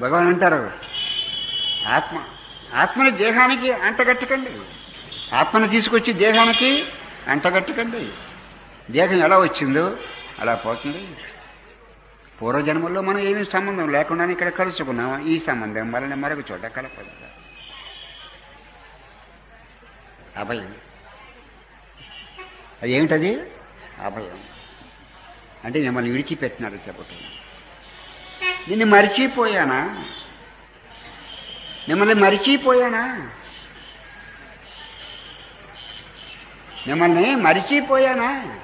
భగవాన్ అంటారు ఆత్మ ఆత్మని దేహానికి అంటగట్టకండి. ఆత్మను తీసుకొచ్చి దేహానికి అంటగట్టకండి. దేహం ఎలా వచ్చిందో అలా పోతుంది. పూర్వజన్మల్లో మనం ఏమీ సంబంధం లేకుండా ఇక్కడ కలుసుకున్నాం. ఈ సంబంధం వలన మరొక చోట కలపదు అభయం. అది ఏమిటది అభయం. అంటే మిమ్మల్ని విడిచిపెట్టినారు చెప్పటం నిన్ను మరిచిపోయానా? మిమ్మల్ని మరిచిపోయానా? మిమ్మల్ని మరిచిపోయానా?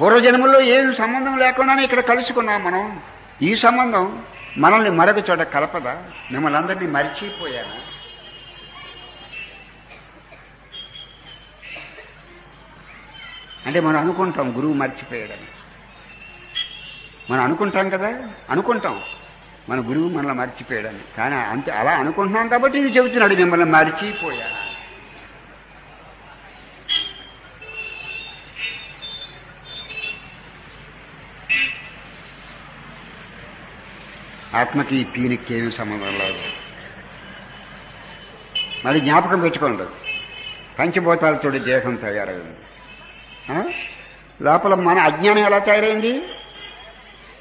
పూర్వజన్మల్లో ఏం సంబంధం లేకుండానే ఇక్కడ కలుసుకున్నాం మనం. ఈ సంబంధం మనల్ని మరొక చోట కలపదా? మిమ్మల్ని అందరినీ మరిచిపోయానా? అంటే మనం అనుకుంటాం గురువు మర్చిపోయాడని. మనం అనుకుంటాం కదా? అనుకుంటాం. మన గురువు మనల్ని మర్చిపోయాడని. కానీ అంతే అలా అనుకుంటున్నాం కాబట్టి ఇది చెబుతున్నాడు మిమ్మల్ని మర్చిపోయా. ఆత్మకి ఈ పీనికి ఏమి సంబంధం లేదు. మరి జ్ఞాపకం పెట్టుకోండి. పంచభూతాలతో దేహం తయారైంది. లోపల మన అజ్ఞానం ఎలా తయారైంది?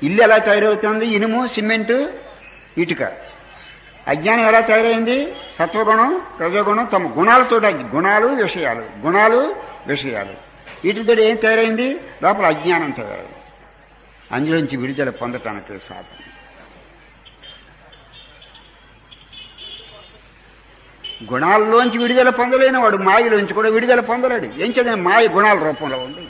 ఇల్లు ఎలా తయారవుతుంది? ఇనుము సిమెంటు ఇటుక. అజ్ఞానం ఎలా తయారైంది? సత్వగుణం రజోగుణం తమ గుణాలతో గుణాలు విషయాలు. గుణాలు విషయాలు. వీటితో ఏం తయారైంది? లోపల అజ్ఞానం తయారైంది. అందులోంచి విడుదల పొందటానికి సాధన గుణాల్లోంచి విడుదల పొందలేని వాడు మాయలోంచి కూడా విడుదల పొందలేడు. ఏం చదివిన మాయ గుణాల రూపంలో ఉంది.